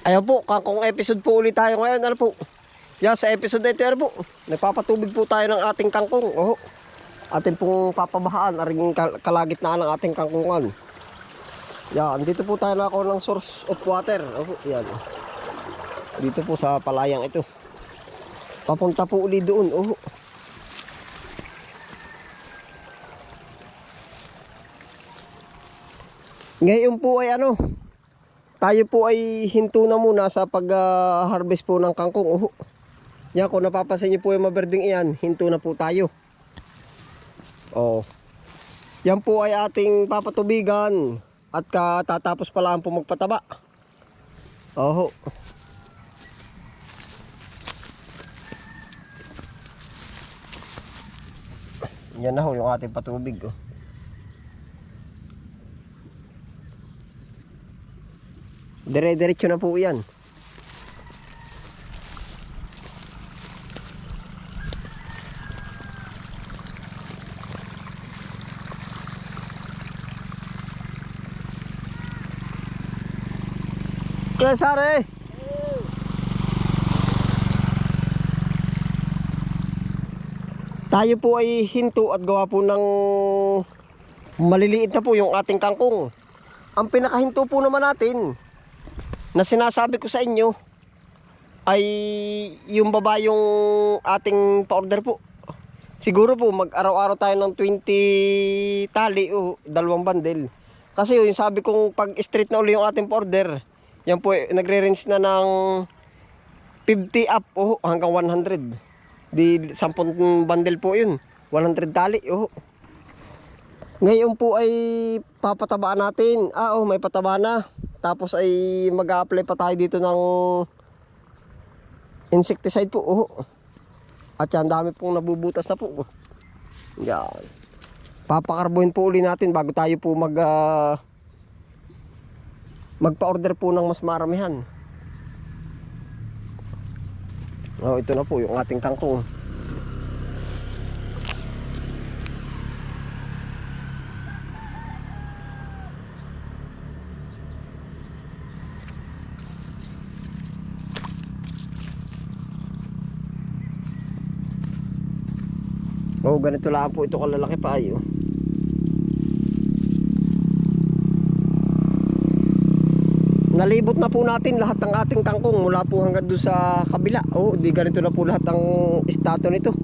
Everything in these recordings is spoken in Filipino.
Ayan po, kung episode po ulit tayo ngayon, ano po? Yan, sa episode na ito, ano po? Nagpapatubig po tayo ng ating kangkong. Oh, ating pong papabahaan, aring kal- kalagitnaan ng ating kangkungan. Yan, dito po tayo nakakuha ng source of water. Oh, yan. Dito po sa palayang ito. Papunta po uli doon. Oh. Ngayon po ay ano, tayo po ay hinto na muna sa pag-harvest po ng kangkong. Oh. Yan, kung napapansin niyo po yung maberding iyan, hinto na po tayo. Oh. Yan po ay ating papatubigan at katatapos pa lang po magpataba. Oh. Yan na ho yung ating patubig. Oh. Dire-diretso na po yan. Kaya sare. Tayo po ay hinto at gawa po ng maliliit na po yung ating kangkong. Ang pinakahinto po naman natin na sinasabi ko sa inyo ay yung baba yung ating pa-order po. Siguro po mag-araw-araw tayo ng 20 tali o dalawang bandel. Kasi yung sabi kong pag straight na uli yung ating pa-order, yan po eh, nagre-range na ng 50 up oh, hanggang 100. Di 10 bandel po yun. 100 tali oh. Ngayon po ay papatabaan natin. Ah, oh, may pataba na. Tapos ay mag-a-apply pa tayo dito ng insecticide po. Oh. At yan, dami pong nabubutas na po. Yan. Papakarbuhin po uli natin bago tayo po mag ah, magpa-order po ng mas maramihan. Oh, ito na po yung ating kangkong. Oh, ganito lang po ito kalalaki pa ayo. Nalibot na po natin lahat ng ating kangkong mula po hanggang doon sa kabila. Oh, di ganito na po lahat ng istato nito.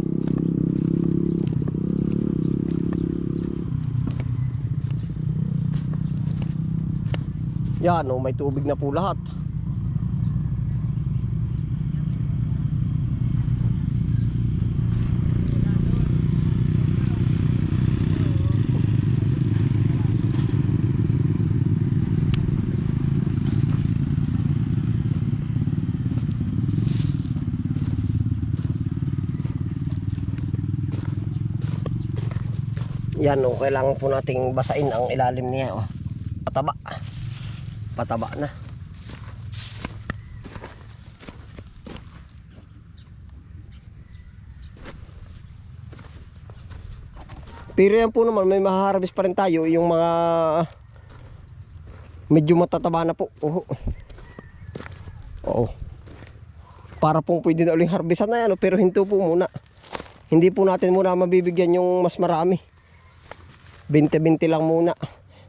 Yan, oh, may tubig na po lahat. Yan, oh, kailangan po nating basain ang ilalim niya. Oh. Pataba. Pataba na. Pero yan po naman, may maharvest pa rin tayo. Yung mga medyo matataba na po. Oo. Oo. Para pong pwede na uling harvestan na yan. oh, Pero hinto po muna. Hindi po natin muna mabibigyan yung mas marami. 20-20 lang muna.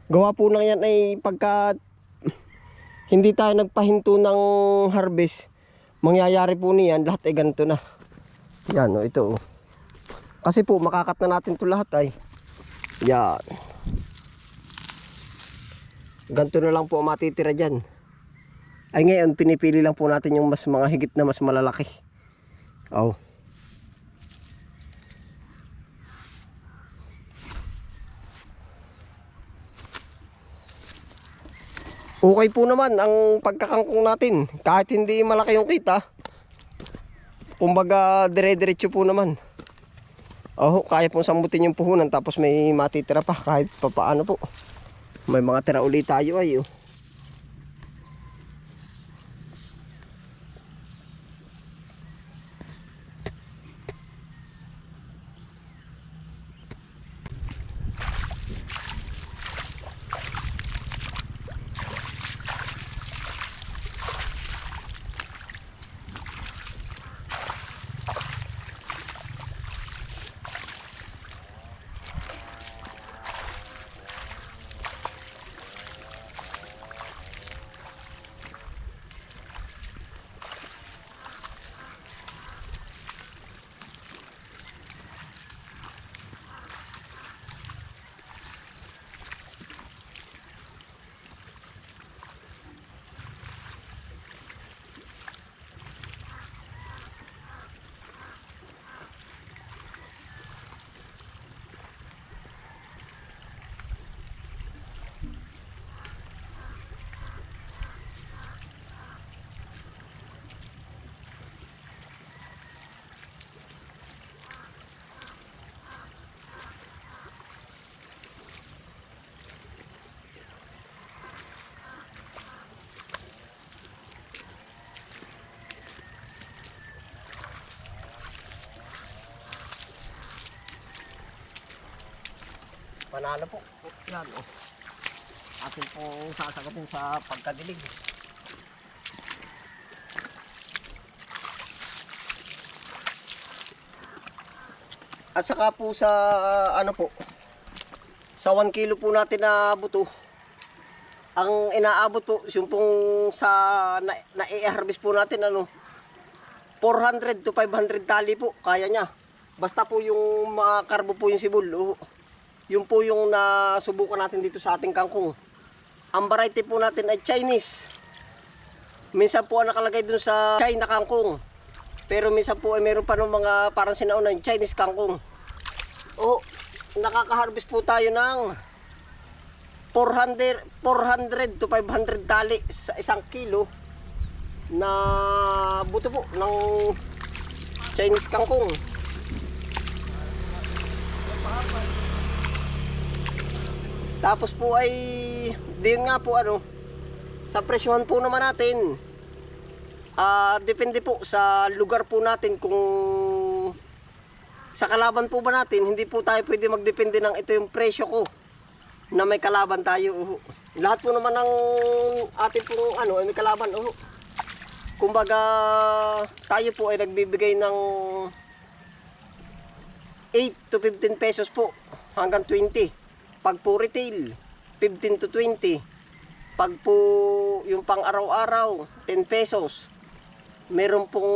Gawa po na yan ay pagka hindi tayo nagpahinto ng harvest, mangyayari po niyan, lahat ay ganito na. Yan o, ito o. Kasi po, makakat na natin to lahat ay. Yan. Ganito na lang po matitira dyan. Ay ngayon, pinipili lang po natin yung mas mga higit na mas malalaki. Oh. Okay po naman ang pagkakangkong natin. Kahit hindi malaki yung kita. Kumbaga dire-diretso po naman. Oh, kaya pong sambutin yung puhunan tapos may matitira pa kahit pa paano po. May mga tira ulit tayo ay oh. Panalo po. Yan, oh. Atin pong sasagatin sa pagkadilig. At saka po sa ano po, sa 1 kilo po natin na buto, ang inaabot po, yung pong sa na, na po natin ano, 400 to 500 tali po, kaya niya. Basta po yung mga karbo po yung sibul, oh. Yung po yung nasubukan natin dito sa ating kangkong. Ang variety po natin ay Chinese. Minsan po ang nakalagay dun sa China kangkong. Pero minsan po ay meron pa ng mga parang sinauna yung Chinese kangkong. Oh, nakaka-harvest po tayo ng 400, 400 to 500 tali sa isang kilo na buto po ng Chinese kangkong. Tapos po ay din nga po ano sa presyohan po naman natin. Ah, depende po sa lugar po natin kung sa kalaban po ba natin, hindi po tayo pwede magdepende ng ito yung presyo ko na may kalaban tayo. Lahat po naman ng atin pong ano ay may kalaban. Oh. Kumbaga tayo po ay nagbibigay ng 8 to 15 pesos po hanggang 20. Pag po retail, 15 to 20. Pag po yung pang araw-araw, 10 pesos. Meron pong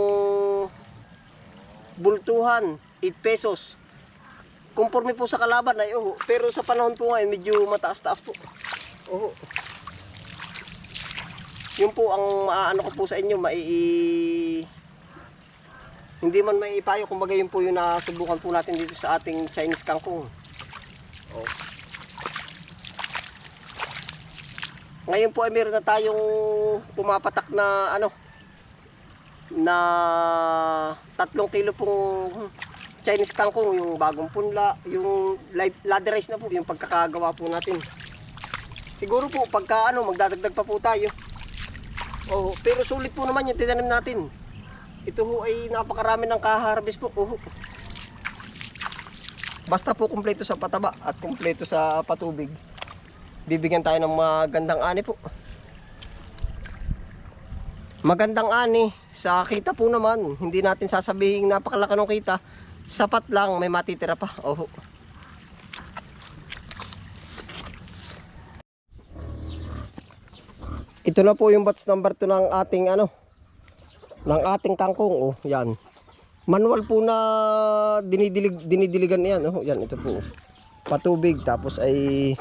bultuhan, 8 pesos. Conforme po sa kalaban ay oh, pero sa panahon po ngayon medyo mataas-taas po. Oh. Yun po ang maaano ko po sa inyo, mai hindi man may ipayo kumbaga yun po yung nasubukan po natin dito sa ating Chinese kangkong. Ngayon po ay meron na tayong pumapatak na ano na tatlong kilo pong Chinese kangkong, yung bagong punla, yung ladder rice na po, yung pagkakagawa po natin. Siguro po pagka ano, magdadagdag pa po tayo. Oh, pero sulit po naman yung tinanim natin. Ito ho ay napakarami ng kaharvest po. Oh. Basta po kumpleto sa pataba at kumpleto sa patubig. Bibigyan tayo ng magandang ani po. Magandang ani sa kita po naman. Hindi natin sasabihin napakalaki ng kita. Sapat lang may matitira pa. Oh. Ito na po yung batch number 2 ng ating ano ng ating kangkong oh yan manual po na dinidilig dinidiligan yan oh yan ito po patubig tapos ay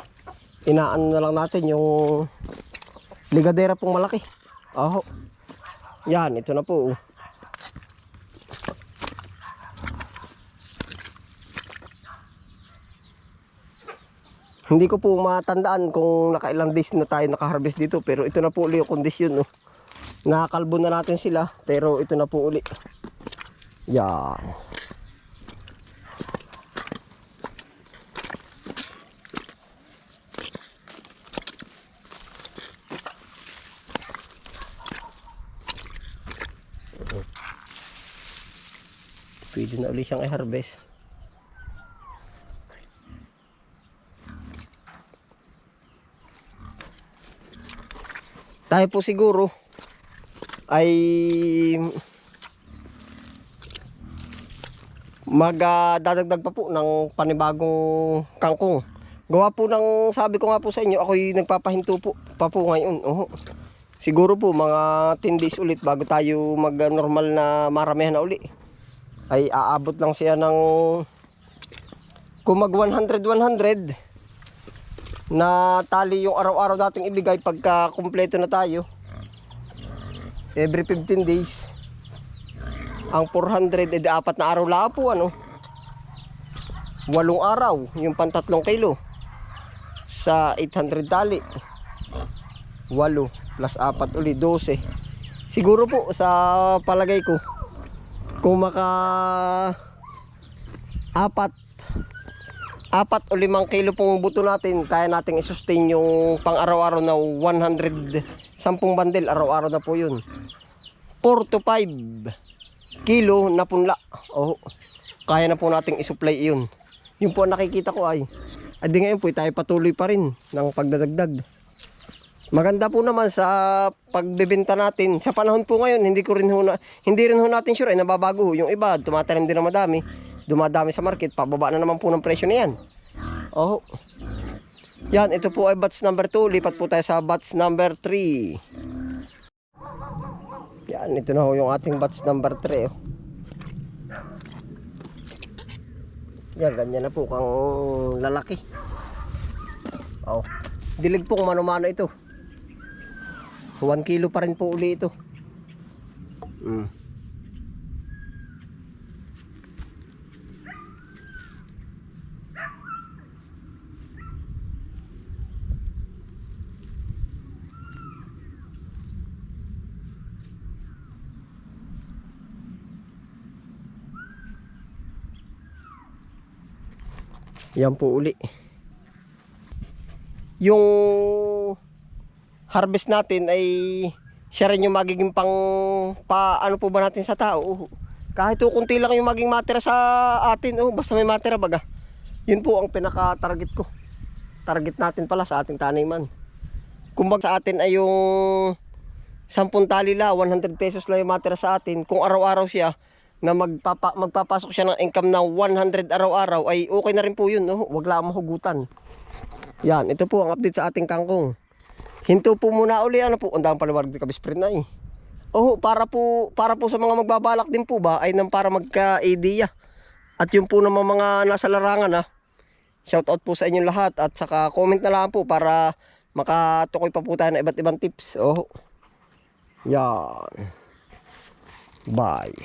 inaan na lang natin yung ligadera pong malaki oh yan ito na po oh. Hindi ko po matandaan kung nakailang days na tayo nakaharvest dito pero ito na po uli yung kondisyon no. Nakakalbo na natin sila pero ito na po uli. Yan. Pwede na uli siyang i-harvest. Tayo po siguro ay magdadagdag pa po ng panibagong kangkong. Gawa po ng sabi ko nga po sa inyo, ako'y nagpapahinto po pa po ngayon. Oho. Siguro po mga 10 days ulit bago tayo mag normal na maramihan na uli. Ay aabot lang siya ng kung mag 100 100 na tali yung araw-araw dating ibigay pagka kumpleto na tayo. Every 15 days. Ang 400 edi apat na araw lang po ano? Walong araw yung pantatlong kilo. Sa 800 tali. Walo plus apat uli 12 siguro po sa palagay ko kung maka apat apat o limang kilo pong buto natin, kaya nating i-sustain yung pang araw-araw na 100, 10 bandel, araw-araw na po yun. 4 to 5 kilo na punla. Oh, kaya na po nating i-supply yun. Yung po ang nakikita ko ay At di ngayon po tayo patuloy pa rin ng pagdadagdag. Maganda po naman sa pagbebenta natin. Sa panahon po ngayon, hindi ko rin ho na, hindi rin ho natin sure ay nababago ho. Yung iba, tumatanim din na madami. Dumadami sa market, pababa na naman po ng presyo na yan. Oh. Yan, ito po ay batch number 2. Lipat po tayo sa batch number 3. Yan, ito na ho yung ating batch number 3. Oh. Yan, ganyan na po kang lalaki. Oh. Dilig pong mano-mano ito. 1 kilo pa rin po uli ito. Mm. Yan po uli. Yung harvest natin ay siya rin yung magiging pang pa ano po ba natin sa tao. Kahit po kunti lang yung maging matira sa atin, oh, basta may matira baga. Yun po ang pinaka-target ko. Target natin pala sa ating taniman. Kumbaga sa atin ay yung 10 tali la, 100 pesos lang yung matira sa atin. Kung araw-araw siya na magpapa, magpapasok siya ng income na 100 araw-araw ay okay na rin po yun. No? Huwag lang mahugutan. Yan, ito po ang update sa ating kangkong. Hinto po muna uli ano po, ang dami paliwanag ni Kabisprint na eh. Oh, para po para po sa mga magbabalak din po ba ay nang para magka-idea. At yung po naman mga nasa larangan ah. Shout out po sa inyong lahat at saka comment na lang po para makatukoy pa po tayo ng iba't ibang tips. Oh. Yan. Bye.